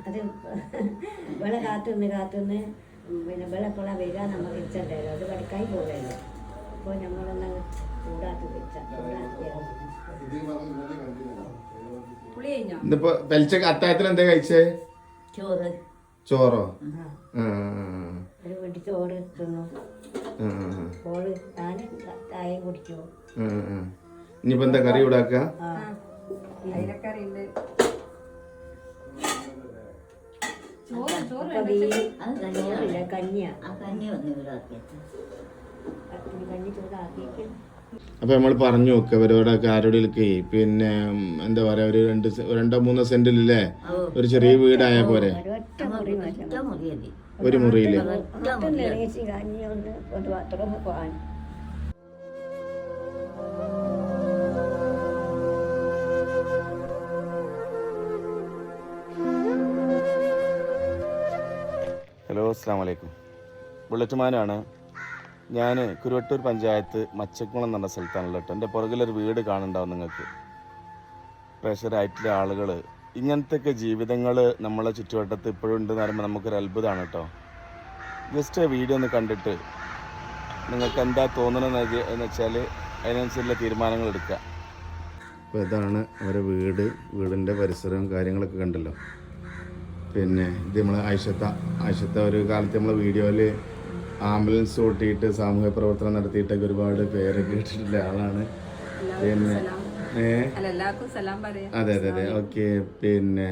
അത് ഇവിടെ കാത്തുനിന്ന് കാത്തുനിന്ന് പിന്നെ ഇവിടെ എപ്പോഴാ വരിക നമ്മൾ തിരിച്ചുണ്ടായിരുന്നു അത് പഠിക്കായി പോകല്ലോ അപ്പോൾ ഞങ്ങളൊന്ന് കൂടാത്ത തിരിച്ചു ഇതിപ്പോ പെൽച്ച അത്താഴത്തിന് എന്താ കഴിച്ചേ? ചോറ്. ചോറോ? ഒരു ചോറ് ഇനിയിപ്പോ എന്താ കറി ഇവിടാക്ക? കഞ്ഞിയാ. കഞ്ഞി വന്നു കഞ്ഞി ചൂടാക്കിയിരിക്കുന്നു അപ്പോൾ നമ്മൾ പറഞ്ഞു നോക്ക് ഇവരോടൊക്കെ ആരോടെയൊക്കെ പിന്നെ എന്താ പറയാ ഒരു രണ്ട് രണ്ടോ മൂന്നോ സെന്റിലല്ലേ ഒരു ചെറിയ വീടായ പോരെ? ഒരു മുറിയിൽ ഹലോ അസ്സാം വലൈക്കും ബുള്ളറ്റ് മാനാണ്. ഞാൻ കുരുവട്ടൂർ പഞ്ചായത്ത് മച്ചക്കുളം എന്ന സ്ഥലത്താണല്ലോ കേട്ടോ. എന്റെ പുറകിലൊരു വീട് കാണുന്നുണ്ടാവും നിങ്ങൾക്ക്. പ്രഷറായിട്ടുള്ള ആളുകൾ ഇങ്ങനത്തെയൊക്കെ ജീവിതങ്ങൾ നമ്മളെ ചുറ്റുവട്ടത്ത് ഇപ്പോഴും ഉണ്ടെന്ന് പറയുമ്പോൾ നമുക്കൊരു അത്ഭുതമാണ് കേട്ടോ. ജസ്റ്റ് വീഡിയോ ഒന്ന് കണ്ടിട്ട് നിങ്ങൾക്ക് എന്താ തോന്നണമെന്ന് എന്ന് വെച്ചാൽ അതിനനുസരിച്ചുള്ള തീരുമാനങ്ങൾ എടുക്കുക. അപ്പോൾ ഇതാണ് അവരെ വീട്. വീടിന്റെ പരിസരവും കാര്യങ്ങളൊക്കെ കണ്ടല്ലോ. പിന്നെ ഇത് നമ്മൾ ആയിഷത്ത ആയിഷത്ത ഒരു കാലത്ത് നമ്മൾ വീഡിയോയിൽ ആംബുലൻസ് ഓട്ടിയിട്ട് സാമൂഹ്യ പ്രവർത്തനം നടത്തിയിട്ടൊക്കെ ഒരുപാട് പേര് കേട്ടിട്ടുള്ള ആളാണ്. പിന്നെ ഏ? സലാം പറയാം. അതെ അതെ അതെ. ഓക്കെ പിന്നെ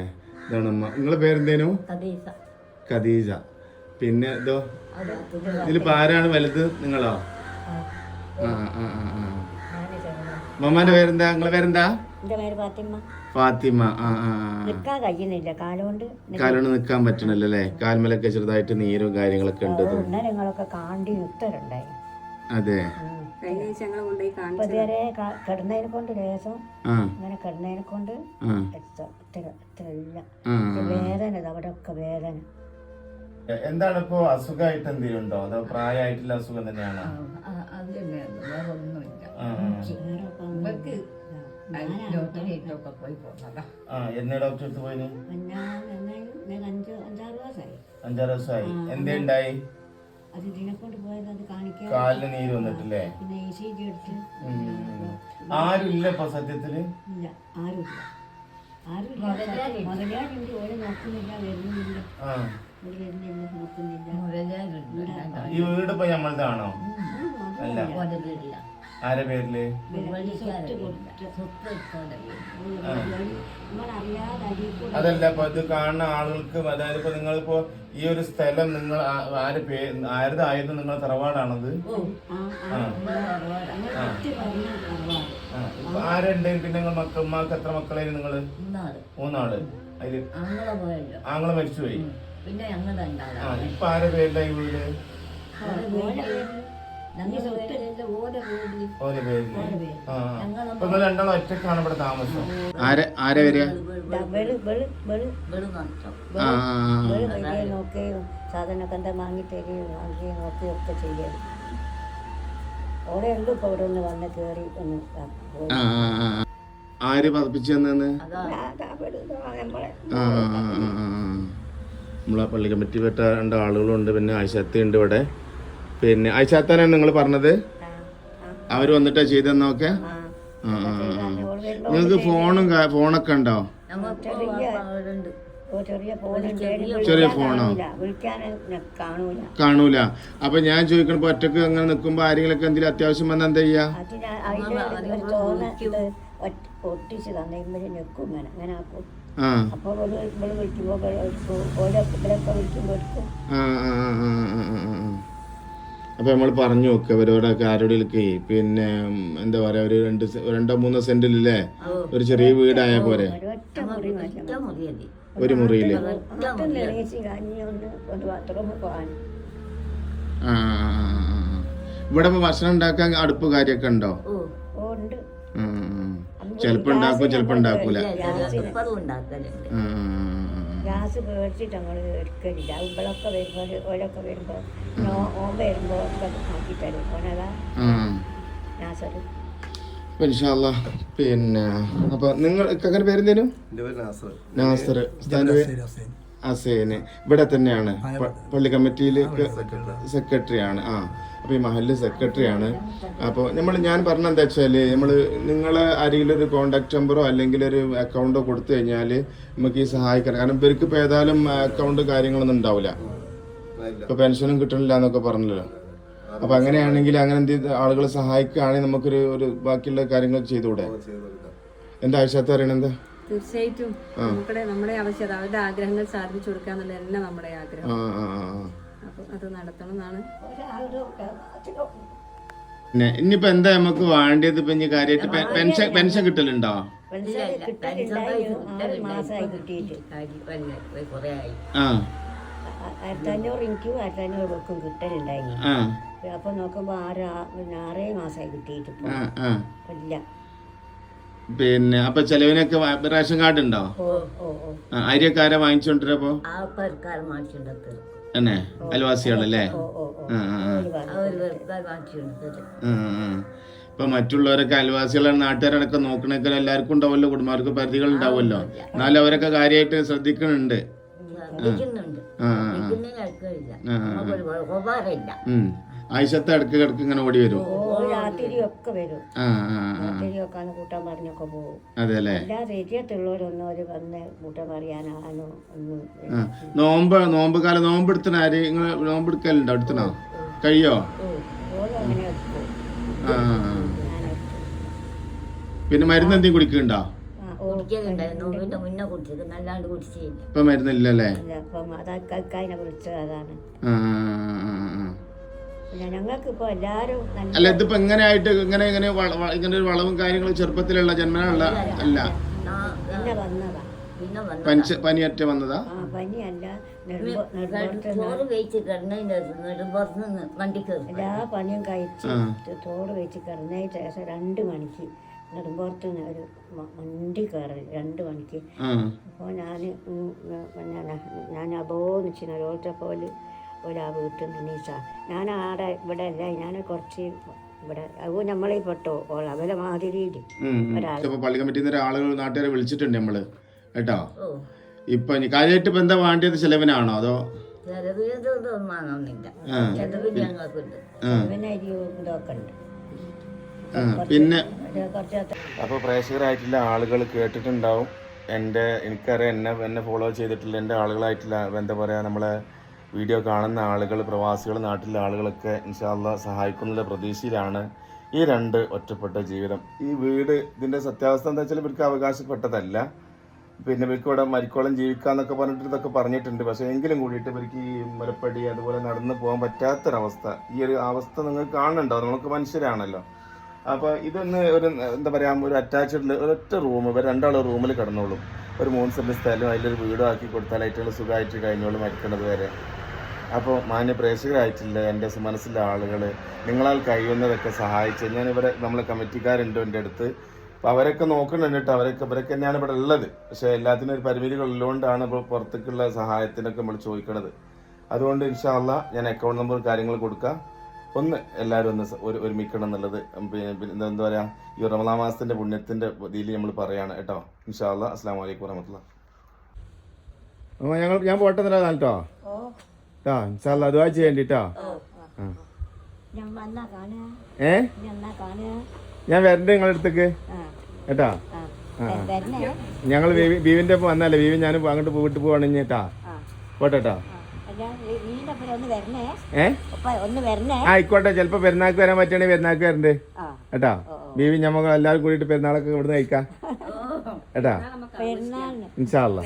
ഇതാണ് നിങ്ങളെ പേരെന്തേനു? കദീജ ഖദീജ. പിന്നെ ഇതോ? ഇതിലിപ്പോ ആരാണ് വലുത്? നിങ്ങളോ? ആ. ആ ആ ആ മമ്മാന്റെ പേരെന്താ? നിങ്ങളെ പേരെന്താ? പേര് ഫാത്തിമ. ഫാത്തിമ ആ ആ ആ. നിൽക്കാൻ കഴിയുന്നില്ല. കാലുകൊണ്ട് കാലുകൊണ്ട് നിൽക്കാൻ പറ്റണല്ലോ അല്ലേ കാൽമലൊക്കെ ചെറുതായിട്ട് നീരും കാര്യങ്ങളൊക്കെ ഉണ്ട് ഉണ്ട നിങ്ങളൊക്കെ കാണ്ടി ഉത്തരുണ്ടായി. അതെ. ഇതുവരെ കിടന്നതിനെ കൊണ്ട് കിടന്നതിനെ കൊണ്ട് വേദന അവിടെ ഒക്കെ വേദന. എന്താണ് ഇപ്പോ അസുഖമായിട്ട് എന്തെങ്കിലും ഉണ്ടോ അതോ പ്രായമായിട്ടുള്ള അസുഖം തന്നെയാണോ? അത് തന്നെയാണ് വേറെ ഒന്നുമില്ല. ഡോക്ടറേറ്റൊക്കെ പോയി ആ എന്നെ ഡോക്ടർ അടുത്ത് പോയിന് ഞാൻ എന്നാലും ഞാൻ അഞ്ച് അഞ്ചാറ് ദിവസമായി അഞ്ചാറ് ദിവസമായി എന്തേ ഉണ്ടായി അത് ഇതിനെ കൊണ്ട് പോയത് അത് കാണിക്കാൻ കാലിന് നീര് വന്നിട്ടില്ലേ പിന്നെ ഇ സി ജി എടുത്ത് ആരുമില്ല ഇപ്പൊ സത്യത്തിൽ ഇല്ല ആരുമില്ല ആരുമില്ല മുതലാളിണ്ട് ഓരോ നോക്കുന്നില്ല വരുന്നില്ല ആ ഇവിടെ വരുന്നില്ല നോക്കുന്നില്ല മുരജാനുണ്ട് ഈ വീട് ഇപ്പൊ നമ്മളതാണോ അല്ല മുതലില്ല ആരെ പേരിൽ? അതല്ല ഇപ്പൊ ഇത് കാണുന്ന ആളുകൾക്ക് അതായത് ഇപ്പൊ നിങ്ങളിപ്പോ ഈ ഒരു സ്ഥലം നിങ്ങൾ ആര് പേ ആരുതായിരുന്നു നിങ്ങളെ തറവാടാണത്? ആരുണ്ട്? പിന്നെ നിങ്ങൾ മക്കൾ ഉമ്മാക്ക് എത്ര മക്കളായിരുന്നു നിങ്ങൾ? മൂന്നാൾ. അതിൽ ആങ്ങളെ മരിച്ചുപോയി. പിന്നെ ഇപ്പൊ ആരെ പേരില ഈ വീട്? രണ്ടാളും ആരെ ആരെ വാങ്ങി തരികയും വാങ്ങുകയും നോക്കുകയും ഒക്കെ ചെയ്യാം ഉണ്ട് ഇപ്പൊ ഇവിടെ ഒന്ന് വന്ന് കേറി ഒന്ന് ആര് പതിപ്പിച്ചു നമ്മളെ പള്ളി കമ്മിറ്റി പെട്ട രണ്ട് ആളുകളുണ്ട്. പിന്നെ ആശക്തി ഉണ്ട് ഇവിടെ. പിന്നെ അയച്ചാത്താനാണ് നിങ്ങൾ പറഞ്ഞത്? അവർ വന്നിട്ടാ ചെയ്തെന്നാ ഓക്കെ നിങ്ങൾക്ക് ഫോണും ഫോണൊക്കെ ഉണ്ടോ? ചെറിയ ഫോണോ കാണൂല. അപ്പൊ ഞാൻ ചോദിക്കണപ്പോ ഒറ്റയ്ക്ക് അങ്ങനെ നിക്കുമ്പോ ആരെങ്കിലും ഒക്കെ എന്തെങ്കിലും അത്യാവശ്യം വന്നാ എന്താ ചെയ്യാ? ഒട്ടിച്ച് തന്നെ ഇങ്ങനെ. ആ ആ ആ ആ ആ. അപ്പോൾ നമ്മൾ പറഞ്ഞു നോക്കുക അവരോടൊക്കെ ആരോടൊക്കെ പിന്നെ എന്താ പറയുക ഒരു രണ്ട് രണ്ടോ മൂന്നോ സെന്റിലല്ലേ? ഒരു ചെറിയ വീടായ പോരെ? ഒരു മുറിയിൽ ഇവിടെ ഭക്ഷണം ഉണ്ടാക്കാൻ അടുപ്പ് കാര്യമൊക്കെ ഉണ്ടോ? ചിലപ്പോൾ ഉണ്ടാക്കും ചിലപ്പോൾ ഉണ്ടാക്കൂല. ആ. ഗ്യാസ് പേടിച്ചിട്ട് നമ്മൾ എടുക്കലില്ല. ഇവളൊക്കെ വരുമ്പോൾ ഓരൊക്കെ വരുമ്പോൾ ഓൻ വരുമ്പോൾ ഒക്കെ ആക്കി തരും. ഓനതാ പിന്നെ അപ്പൊ നിങ്ങൾ ഇക്കങ്ങനെ പേരെന്തേനും? എന്റെ പേര് നാസർ നാസർ അസേന്. ഇവിടെ തന്നെയാണ്. പള്ളി കമ്മിറ്റിയിൽ സെക്രട്ടറിയാണ്. ആ അപ്പൊ ഈ മഹല്ല് സെക്രട്ടറിയാണ്. അപ്പോൾ നമ്മൾ ഞാൻ പറഞ്ഞ എന്താ വെച്ചാൽ നമ്മൾ നിങ്ങളെ ആരെങ്കിലും ഒരു കോണ്ടാക്ട് നമ്പറോ അല്ലെങ്കിൽ ഒരു അക്കൗണ്ടോ കൊടുത്തു കഴിഞ്ഞാൽ നമുക്ക് ഈ സഹായിക്കണം. കാരണം ഇവർക്ക് ഇപ്പോൾ ഏതായാലും അക്കൗണ്ട് കാര്യങ്ങളൊന്നും ഉണ്ടാവില്ല ഇപ്പൊ പെൻഷനും കിട്ടണില്ല എന്നൊക്കെ പറഞ്ഞല്ലോ. അപ്പൊ അങ്ങനെയാണെങ്കിൽ അങ്ങനെ എന്ത് ആളുകളെ സഹായിക്കുകയാണെങ്കിൽ നമുക്കൊരു ഒരു ബാക്കിയുള്ള കാര്യങ്ങൾ ചെയ്തുകൂടെ? എന്താ ആവശ്യത്തെ അറിയണത് എന്താ തീർച്ചയായിട്ടും നമ്മുടെ നമ്മുടെ ആവശ്യത അവരുടെ ആഗ്രഹങ്ങൾ സാധിച്ചു കൊടുക്കുക എന്നുള്ള തന്നെ നമ്മുടെ ആഗ്രഹം. അപ്പൊ അത് നടത്തണം എന്നാണ്. പിന്നെ ഇനിയിപ്പോ എന്താ നമുക്ക് വേണ്ടത് ഇപ്പൊ ഇനി കാര്യമായിട്ട്? പെൻഷൻ പെൻഷൻ കിട്ടലുണ്ടോ? പെൻഷൻ കിട്ടലുണ്ടായിരുന്നു ആറ് മാസമായി കിട്ടിയിട്ട്. കൊറേ ആയി. ആ. ആയിരത്തി അഞ്ഞൂറ് എനിക്കും ആയിരത്തി അഞ്ഞൂറ് കിട്ടലുണ്ടായി. കിട്ടലുണ്ടായിരുന്നു അപ്പൊ നോക്കുമ്പോ ആറ് പിന്നെ ആറേ മാസമായി കിട്ടിയിട്ട് ഇല്ല. പിന്നെ അപ്പൊ ചെലവിനൊക്കെ റേഷൻ കാർഡ് ഉണ്ടോ? അരിയൊക്കെ ആരാ വാങ്ങിച്ചോണ്ടിരപ്പോ തന്നെ? അയൽവാസികളല്ലേ. ഇപ്പൊ മറ്റുള്ളവരൊക്കെ അയൽവാസികളാണ് നാട്ടുകാരടക്കം നോക്കണേക്കാൾ എല്ലാവർക്കും ഉണ്ടാവുമല്ലോ കുടുംബക്കാർക്ക് പരിധികൾ ഉണ്ടാവുമല്ലോ. എന്നാലും അവരൊക്കെ കാര്യമായിട്ട് ശ്രദ്ധിക്കുന്നുണ്ട്. ആയിഷത്തെ ഇടയ്ക്ക് കിടക്ക് ഇങ്ങനെ ഓടി വരും. ഒക്കെ വരും. ആ ആ കൂട്ടം പറഞ്ഞൊക്കെ പോകും അതെ അല്ലേ അല്ലാതെ ഒരു വന്ന് കൂട്ടം പറയാനാണോ ഒന്നും നോമ്പ് നോമ്പ് കാലം നോമ്പ് എടുത്തണ? ആര് നിങ്ങൾ നോമ്പ് എടുക്കലുണ്ടോ എടുത്തണോ കഴിയോ. പിന്നെ മരുന്ന് എന്തെങ്കിലും കുടിക്കുന്നുണ്ടോ? ഇപ്പൊ മരുന്നില്ലല്ലേ? അതാണ്. അല്ല ഇതിപ്പോ എങ്ങനെയായിട്ട് ഇങ്ങനെ ഇങ്ങനെ ഇങ്ങനെ ഒരു വളവും കാര്യങ്ങളും ചെറുപ്പത്തിലുള്ള ജന്മനുള്ള അല്ല. പിന്നെ വന്നതാ. പിന്നെ വന്നു പനിച്ച് പനിയറ്റ വന്നതാ? പനിയല്ല ചോറ് എല്ലാ പണിയും കഴിച്ച് തോട് വെച്ച് കിടന്നതിന് ശേഷം രണ്ട് മണിക്ക് നെടുമ്പോർത്ത് ഒരു വണ്ടി കയറി രണ്ട് മണിക്ക്. അപ്പോൾ ഞാൻ ഞാൻ അബോ നിൽക്കുന്ന ഓരോരുത്തരെ പോലെ പോലെ ആ വീട്ടിൽ നിന്ന് നീച്ച ഞാൻ ആടെ ഇവിടെ അല്ല ഞാൻ കുറച്ച് ഇവിടെ അത് നമ്മളീ പെട്ടോ ഓൾ അവരെ മാതിരി ഉം, ഉം. ഇപ്പൊ പള്ളി കമ്മിറ്റിന്ന് നാട്ടുകാരെ വിളിച്ചിട്ടുണ്ട് നമ്മൾ കേട്ടോ? ഇപ്പൊ ഇനി കാര്യമായിട്ട് ഇപ്പൊ എന്താ വേണ്ടിയത് ചെലവിനാണോ അതോ? പിന്നെ അപ്പോൾ പ്രേക്ഷകരായിട്ടുള്ള ആളുകൾ കേട്ടിട്ടുണ്ടാവും. എന്റെ എനിക്കറിയാം എന്നെ എന്നെ ഫോളോ ചെയ്തിട്ടുള്ള എന്റെ ആളുകളായിട്ടുള്ള എന്താ പറയുക നമ്മളെ വീഡിയോ കാണുന്ന ആളുകൾ പ്രവാസികൾ നാട്ടിലെ ആളുകളൊക്കെ ഇൻഷാല്ല സഹായിക്കുന്നുള്ള പ്രതീക്ഷയിലാണ് ഈ രണ്ട് ഒറ്റപ്പെട്ട ജീവിതം. ഈ വീട് ഇതിന്റെ സത്യാവസ്ഥ എന്താ വെച്ചാൽ ഇവർക്ക് അവകാശപ്പെട്ടതല്ല. പിന്നെ ഇവർക്ക് ഇവിടെ മരിക്കോളം ജീവിക്കാന്നൊക്കെ പറഞ്ഞിട്ട് ഇതൊക്കെ പറഞ്ഞിട്ടുണ്ട്. പക്ഷേ എങ്കിലും കൂടിയിട്ട് ഇവർക്ക് ഈ മുരപ്പടി അതുപോലെ നടന്നു പോകാൻ പറ്റാത്തൊരവസ്ഥ. ഈ ഒരു അവസ്ഥ നിങ്ങൾ കാണുന്നുണ്ടോ നമുക്ക് മനുഷ്യരാണല്ലോ. അപ്പോൾ ഇതൊന്ന് ഒരു എന്താ പറയുക ഒരു അറ്റാച്ച്ഡ് ഒരൊറ്റ റൂം ഇവർ രണ്ടാളും റൂമിൽ കിടന്നോളും. ഒരു മൂന്ന് സെന്റ് സ്ഥലം അതിലൊരു വീടും ആക്കി കൊടുത്താൽ ആയിട്ടുള്ള സുഖമായിട്ട് കഴിഞ്ഞോളും മരിക്കുന്നത് വരെ. അപ്പോൾ മാന്യ പ്രേക്ഷകരായിട്ടില്ല എന്റെ മനസ്സിലെ ആളുകൾ നിങ്ങളാൽ കഴിയുന്നതൊക്കെ സഹായിച്ച് ഞാൻ ഇവിടെ നമ്മളെ കമ്മിറ്റിക്കാരുണ്ട് എന്റെ അടുത്ത്. അപ്പോൾ അവരൊക്കെ നോക്കുന്നുണ്ട് കേട്ടോ അവരൊക്കെ ഇവരൊക്കെ തന്നെയാണ് ഇവിടെ ഉള്ളത്. പക്ഷേ എല്ലാത്തിനും ഒരു പരിമിതികളുള്ളതുകൊണ്ടാണ് ഇപ്പോൾ പുറത്തേക്കുള്ള സഹായത്തിനൊക്കെ നമ്മൾ ചോദിക്കണത്. അതുകൊണ്ട് ഇൻഷാല്ല ഞാൻ അക്കൗണ്ട് നമ്പർ കാര്യങ്ങൾ കൊടുക്കാം. ഒന്ന് എല്ലാവരും ഒന്ന് ഒരു ഒരുമിക്കണം എന്നുള്ളത്. പിന്നെ പിന്നെ എന്താ പറയുക ഈ റമദാ മാസത്തിന്റെ പുണ്യത്തിന്റെ ഇതിൽ നമ്മൾ പറയാണ് കേട്ടോ. ഇൻഷാല്ല അസ്സാം വലൈക്കും വരഹമുല്ല ഞങ്ങൾ ഞാൻ പോട്ടെ കേട്ടോ. ആ ഇൻഷാല്ല ഞാൻ വന്നാ കാണുക. ഏ? ഞാൻ വരണ്ടേ നിങ്ങളുടെ അടുത്തേക്ക്. ആ. കേട്ടാ ആ. വരണേ. ഞങ്ങൾ ബീവിന്റെ ഒപ്പം വന്നല്ലേ ബീവി ഞാൻ അങ്ങോട്ട് വീട്ടിൽ പോവാണെങ്കിൽ കേട്ടാ ആ. പോട്ടെ കേട്ടോ അല്ല വീടിന്റെ ഒപ്പം ഒന്ന് വരണേ. ഏ? ഒപ്പം ഒന്ന് വരണേ. ആ, ആയിക്കോട്ടെ ചിലപ്പോൾ പെരുന്നാൾക്ക് വരാൻ പറ്റുകയാണെങ്കിൽ പെരുന്നാൾക്ക് വരണ്ടേ. ആ. കേട്ടാ ബീവി ഞമ്മക്ക് എല്ലാവരും കൂടിയിട്ട് പെരുന്നാളൊക്കെ ഇവിടുന്ന് കഴിക്കാം. കേട്ടാ പെരുന്നാളിന്. ഇൻഷാല്ല